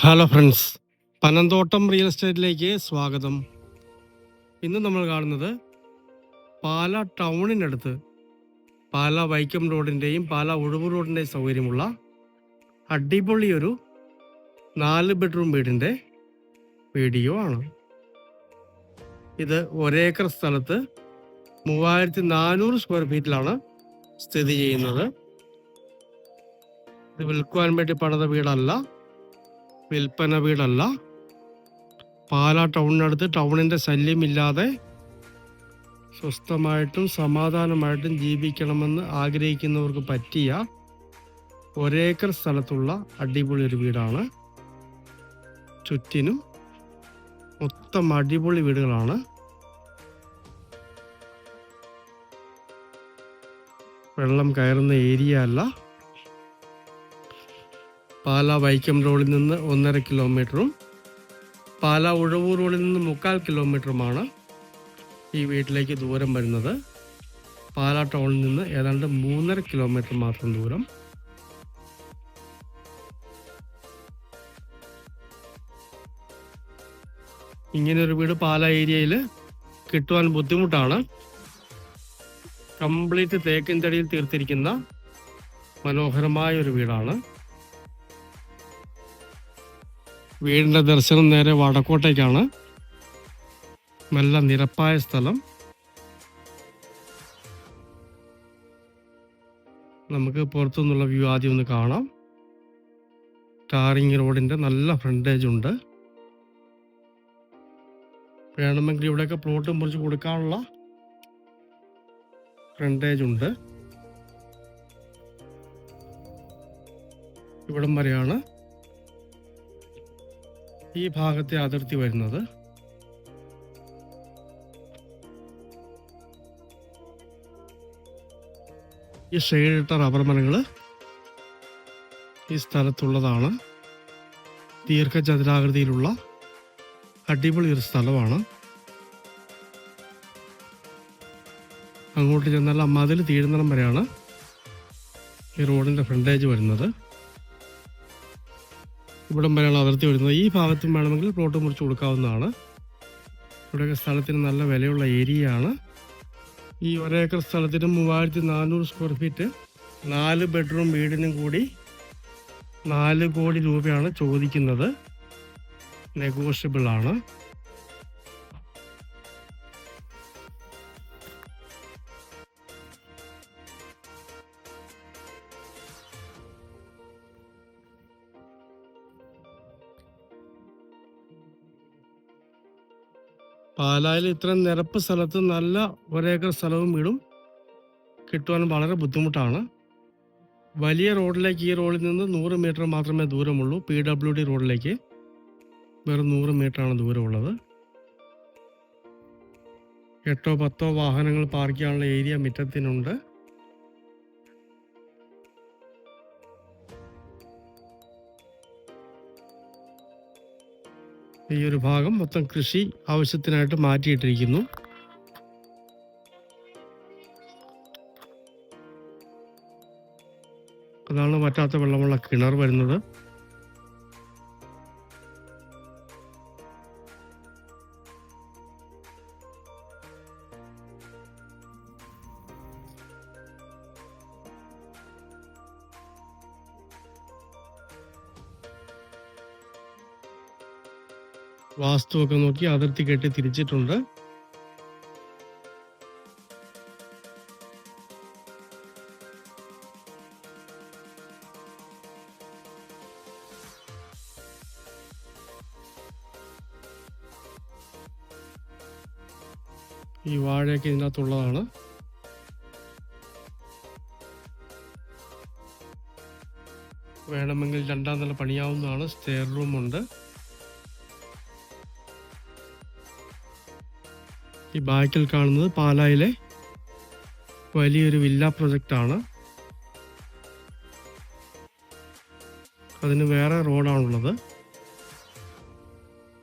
Hello friends Panamthottam real എസ്റ്റേറ്റിലേക്ക് സ്വാഗതം. ഇന്ന് നമ്മൾ കാണുന്നത് പാല ടൗണിനടുത്ത് പാല വൈക്കം റോഡിന്റെയും പാല ഒഴുവൂർ റോഡിന്റെയും സൗകര്യമുള്ള അടിപൊളി ഒരു നാല് ബെഡ്റൂം വീടിന്റെ വീഡിയോ ആണ്. ഇത് ഒരേക്കർ സ്ഥലത്ത് മൂവായിരത്തി നാനൂറ് സ്ക്വയർ ഫീറ്റിലാണ് സ്ഥിതി ചെയ്യുന്നത്. ഇത് വിൽക്കുവാൻ വേണ്ടി പണിത വീടല്ല. വിൽപ്പന വീടല്ല. പാലാ ടൗണിനടുത്ത് ടൗണിന്റെ ശല്യമില്ലാതെ സ്വസ്ഥമായിട്ടും സമാധാനമായിട്ടും ജീവിക്കണമെന്ന് ആഗ്രഹിക്കുന്നവർക്ക് പറ്റിയ ഒരേക്കർ സ്ഥലത്തുള്ള അടിപൊളി ഒരു വീടാണ്. ചുറ്റിനും മൊത്തം അടിപൊളി വീടുകളാണ്. വെള്ളം കയറുന്ന ഏരിയ അല്ല. പാല വൈക്കം റോഡിൽ നിന്ന് ഒന്നര കിലോമീറ്ററും പാല ഉഴവൂർ റോഡിൽ നിന്ന് മുക്കാൽ കിലോമീറ്ററുമാണ് ഈ വീട്ടിലേക്ക് ദൂരം വരുന്നത്. പാല ടൗണിൽ നിന്ന് ഏതാണ്ട് മൂന്നര കിലോമീറ്റർ മാത്രം ദൂരം. ഇങ്ങനൊരു വീട് പാല ഏരിയയിൽ കിട്ടുവാൻ ബുദ്ധിമുട്ടാണ്. കംപ്ലീറ്റ് തേക്കിൻ തടിയിൽ തീർത്തിരിക്കുന്ന മനോഹരമായ ഒരു വീടാണ്. വീടിന്റെ ദർശനം നേരെ വടക്കോട്ടേക്കാണ് നല്ല നിരപ്പായ സ്ഥലം. നമുക്ക് പുറത്തുനിന്നുള്ള വ്യൂ ആദ്യം ഒന്ന് കാണാം. ടാറിങ് റോഡിന്റെ നല്ല ഫ്രണ്ടേജ് ഉണ്ട്. വേണമെങ്കിൽ ഇവിടെയൊക്കെ പ്ലോട്ട് മുറിച്ച് കൊടുക്കാനുള്ള ഫ്രണ്ടേജ് ഉണ്ട്. ഇവിടം വരെയാണ്. ഈ ഭാഗത്തെ അതിർത്തി വരുന്നത്. ഈ ഷെയ്ഡിട്ട റബ്ബർ മരങ്ങൾ ഈ സ്ഥലത്തുള്ളതാണ്. ദീർഘചതുരാകൃതിയിലുള്ള അടിപൊളി ഒരു സ്ഥലമാണ്. അങ്ങോട്ട് ചെന്നാൽ ആ മതിൽ തീരുന്നിടം വരെയാണ് ഈ റോഡിന്റെ ഫ്രണ്ടേജ് വരുന്നത്. ഇവിടം വരെയാണ് അതിർത്തി വരുന്നത് ഈ ഭാഗത്തും വേണമെങ്കിൽ പ്ലോട്ട് മുറിച്ച് കൊടുക്കാവുന്നതാണ്. ഇവിടെയൊക്കെ സ്ഥലത്തിന് നല്ല വിലയുള്ള ഏരിയ ആണ്. ഈ ഒരേക്കർ സ്ഥലത്തിന് മൂവായിരത്തി നാനൂറ് സ്ക്വയർ ഫീറ്റ് നാല് ബെഡ്റൂം വീടിനും കൂടി നാല് കോടി രൂപയാണ് ചോദിക്കുന്നത്. നെഗോഷ്യബിൾ പാലായിൽ ഇത്രയും നിരപ്പ് സ്ഥലത്ത് നല്ല ഒരേക്കർ സ്ഥലവും വീടും കിട്ടുവാൻ വളരെ ബുദ്ധിമുട്ടാണ്. വലിയ റോഡിലേക്ക് ഈ റോഡിൽ നിന്ന് നൂറ് മീറ്റർ മാത്രമേ ദൂരമുള്ളൂ. പി ഡബ്ല്യു ഡി റോഡിലേക്ക് വെറും നൂറ് മീറ്ററാണ് ദൂരമുള്ളത്. എട്ടോ പത്തോ വാഹനങ്ങൾ പാർക്ക് ചെയ്യാനുള്ള ഏരിയ മുറ്റത്തിനുണ്ട്. ഈ ഒരു ഭാഗം മൊത്തം കൃഷി ആവശ്യത്തിനായിട്ട് മാറ്റിയിട്ടിരിക്കുന്നു. അതാണ് വറ്റാത്ത വെള്ളമുള്ള കിണർ വരുന്നത്. വാസ്തുവൊക്കെ നോക്കി അതിർത്തി കെട്ടി തിരിച്ചിട്ടുണ്ട്. ഈ വാഴയൊക്കെ ഇതിനകത്തുള്ളതാണ്. വേണമെങ്കിൽ രണ്ടാം നില പണിയാവുന്നതാണ്. സ്റ്റെയർ റൂം ഈ ബാക്കിൽ കാണുന്നത് പാലായിലെ വലിയൊരു വില്ല ആണ്. അതിന് വേറെ റോഡാണുള്ളത്.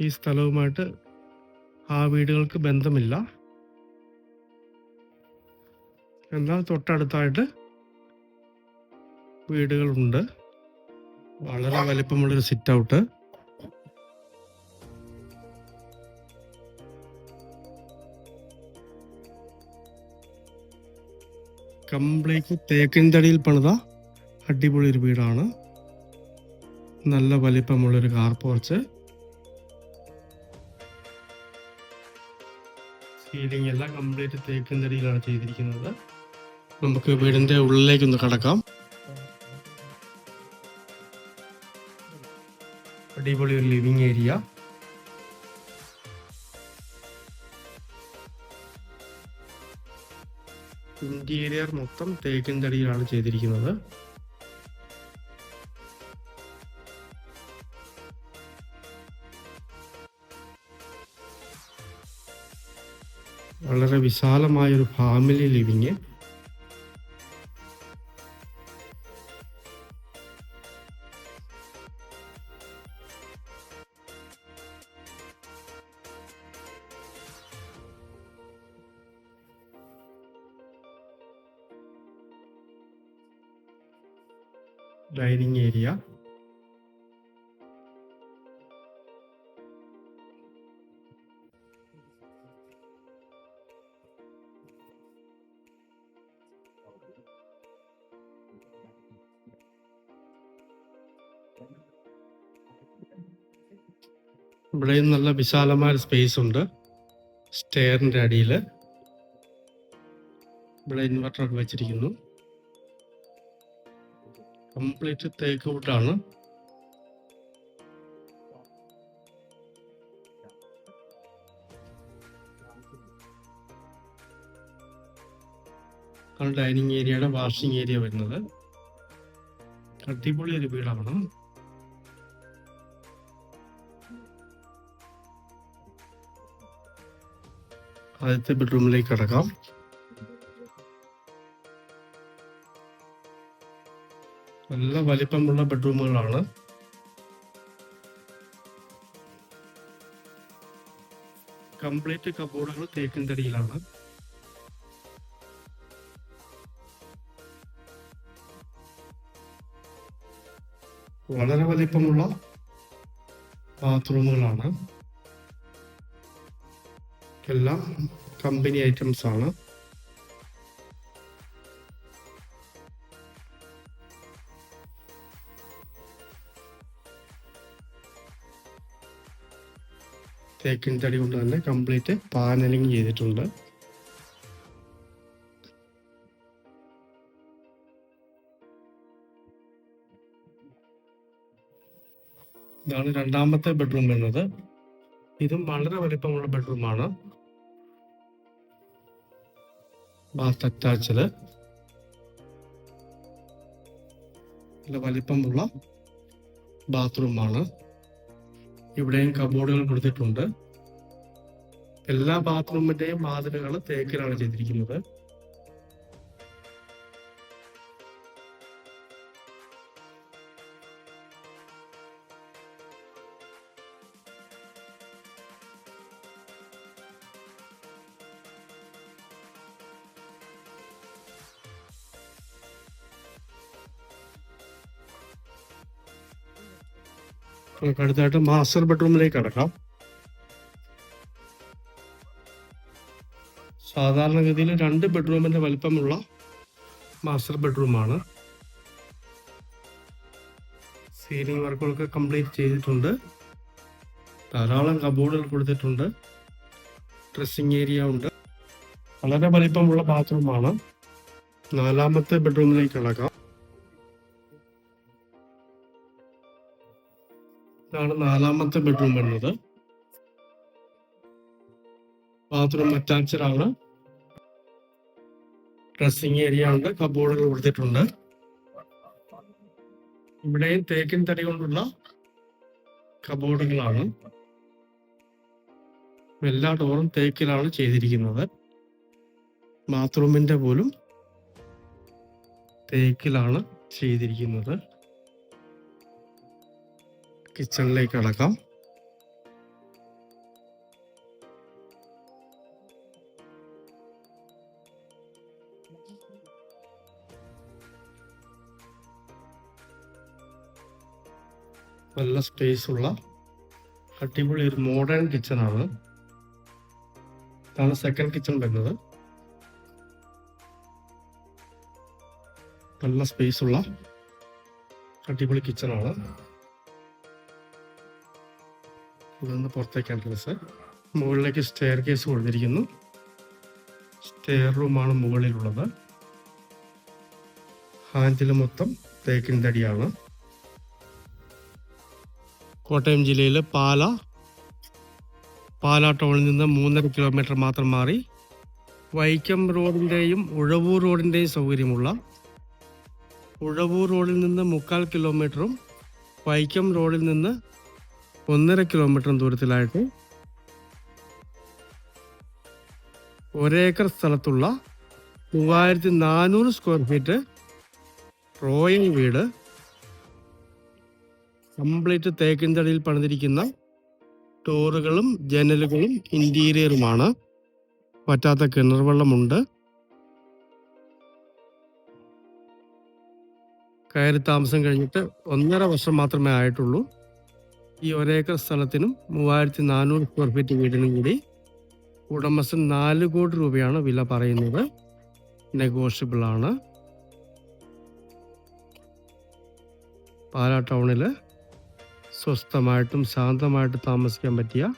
ഈ സ്ഥലവുമായിട്ട് ആ വീടുകൾക്ക് ബന്ധമില്ല. എന്നാൽ തൊട്ടടുത്തായിട്ട് വീടുകളുണ്ട്. വളരെ വലിപ്പമുള്ളൊരു സിറ്റ് ഔട്ട്. കംപ്ലീറ്റ് തേക്കിൻ തടിയിൽ പണിത അടിപൊളി ഒരു വീടാണ്. നല്ല വലിപ്പമുള്ളൊരു കാർ പോർച്ച്. സീലിംഗ് എല്ലാം കംപ്ലീറ്റ് തേക്കിൻ തടിയിലാണ് ചെയ്തിരിക്കുന്നത്. നമുക്ക് വീടിന്റെ ഉള്ളിലേക്ക് ഒന്ന് കടക്കാം. അടിപൊളി ഒരു ലിവിങ് ഏരിയ. ഇന്റീരിയർ മൊത്തം തേക്കിൻ തടിയിലാണ് ചെയ്തിരിക്കുന്നത്. വളരെ വിശാലമായൊരു ഫാമിലി ലിവിങ്. Dining area. ഇവിടെയും നല്ല വിശാലമായ സ്പേസ് ഉണ്ട്. സ്റ്റെയറിന്റെ അടിയിൽ ഇവിടെ ഇൻവെർട്ടർ ഒക്കെ വെച്ചിരിക്കുന്നു. കംപ്ലീറ്റ് തേക്ക് വുഡാണ് ഡൈനിങ് ഏരിയയുടെ വാഷിംഗ് ഏരിയ വരുന്നത്. അടിപൊളി ഒരു വീടാണ്. ആദ്യത്തെ ബെഡ്റൂമിലേക്ക് കിടക്കാം. നല്ല വലിപ്പമുള്ള ബെഡ്റൂമുകളാണ്. കംപ്ലീറ്റ് കബോർഡുകൾ തേക്കിൻ തടിയിലാണ് വളരെ വലിപ്പമുള്ള ബാത്റൂമുകളാണ്. എല്ലാം കമ്പനി ഐറ്റംസ് ആണ് തേക്കിൻ തടി കൊണ്ട് തന്നെ കംപ്ലീറ്റ് പാനലിങ് ചെയ്തിട്ടുണ്ട്. ഇതാണ് രണ്ടാമത്തെ ബെഡ്റൂം വരുന്നത് ഇതും വളരെ വലിപ്പമുള്ള ബെഡ്റൂമാണ് ബാത്ത് അറ്റാച്ചിൽ വലിപ്പമുള്ള ബാത്റൂമാണ് ഇവിടെയും കബോർഡുകൾ കൊടുത്തിട്ടുണ്ട്. എല്ലാ ബാത്റൂമിന്റെയും വാതിലുകൾ തേക്കിലാണ് ചെയ്തിരിക്കുന്നത്. നമുക്ക് അടുത്തായിട്ട് മാസ്റ്റർ ബെഡ്റൂമിലേക്ക് കടക്കാം. സാധാരണഗതിയിൽ രണ്ട് ബെഡ്റൂമിന്റെ വലിപ്പമുള്ള മാസ്റ്റർ ബെഡ്റൂമാണ് സീലിംഗ് വർക്കുകളൊക്കെ കംപ്ലീറ്റ് ചെയ്തിട്ടുണ്ട്. ധാരാളം കബോർഡുകൾ കൊടുത്തിട്ടുണ്ട്. ഡ്രസ്സിംഗ് ഏരിയ ഉണ്ട്. വളരെ വലിപ്പമുള്ള ബാത്റൂമാണ് നാലാമത്തെ ബെഡ്റൂമിലേക്ക് കിടക്കാം. ഇതാണ് നാലാമത്തെ ബെഡ്റൂം വരുന്നത്. ബാത്റൂം അറ്റാച്ച്ഡ് ആണ്. ഡ്രസ്സിംഗ് ഏരിയ ഉണ്ട്. കബോർഡുകൾ കൊടുത്തിട്ടുണ്ട്. ഇവിടെയും തേക്കിൻ തടി കൊണ്ടുള്ള കബോർഡുകളാണ് എല്ലാ ഡോറും തേക്കിലാണ് ചെയ്തിരിക്കുന്നത്. ബാത്റൂമിന്റെ പോലും തേക്കിലാണ് ചെയ്തിരിക്കുന്നത്. കിച്ചണിലേക്ക് കടക്കാം. നല്ല സ്പേസ് ഉള്ള അടിപൊളി ഒരു മോഡേൺ കിച്ചൺ ആണ്. ഇതാണ് സെക്കൻഡ് കിച്ചൺ വരുന്നത്. നല്ല സ്പേസ് ഉള്ള അടിപൊളി കിച്ചണാണ് ഇതൊന്ന് പുറത്തേക്ക് എൻട്രൻസ് മുകളിലേക്ക് സ്റ്റെയർ കേസ് കൊടുത്തിരിക്കുന്നു. സ്റ്റെയർ റൂമാണ് മുകളിലുള്ളത്. ഹാൻഡിൽ മൊത്തം തേക്കിൻ തടിയാണ്. കോട്ടയം ജില്ലയിലെ പാല. പാലാ ടൗണിൽ നിന്ന് മൂന്നര കിലോമീറ്റർ മാത്രം മാറി വൈക്കം റോഡിന്റെയും ഉഴവൂർ റോഡിന്റെയും സൗകര്യമുള്ള ഉഴവൂർ റോഡിൽ നിന്ന് മുക്കാൽ കിലോമീറ്ററും വൈക്കം റോഡിൽ നിന്ന് ഒന്നര കിലോമീറ്റർ ദൂരത്തിലായിട്ട് ഒരേക്കർ സ്ഥലത്തുള്ള മൂവായിരത്തി നാനൂറ് സ്ക്വയർ ഫീറ്റ് റോയൽ വീട് കംപ്ലീറ്റ് തേക്കിൻതടിയിൽ പണിതിരിക്കുന്ന ടോറുകളും ജനലുകളും ഇന്റീരിയറുമാണ് പറ്റാത്ത കിണർ വെള്ളമുണ്ട്. കയറി താമസം കഴിഞ്ഞിട്ട് ഒന്നര വർഷം മാത്രമേ ആയിട്ടുള്ളൂ. ഈ ഒരേക്കർ സ്ഥലത്തിനും മൂവായിരത്തി നാനൂറ് സ്ക്വയർ ഫീറ്റ് വീടിനും കൂടി ഉടമസ്ഥൻ നാല് കോടി രൂപയാണ് വില പറയുന്നത്. നെഗോഷ്യബിൾ ആണ്. പാലാ ടൗണിൽ സ്വസ്ഥമായിട്ടും ശാന്തമായിട്ട് താമസിക്കാൻ പറ്റിയ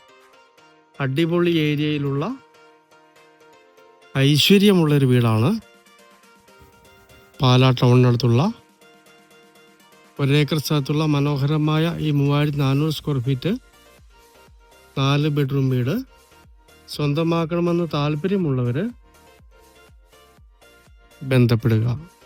അടിപൊളി ഏരിയയിലുള്ള ഐശ്വര്യമുള്ളൊരു വീടാണ് പാലാ ടൗണിനടുത്തുള്ള ഒരേക്കർ സ്ഥലത്തുള്ള മനോഹരമായ ഈ മൂവായിരത്തി നാനൂറ് സ്ക്വയർ ഫീറ്റ് നാല് ബെഡ്റൂം വീട്. സ്വന്തമാക്കണമെന്ന് താല്പര്യമുള്ളവർ ബന്ധപ്പെടുക.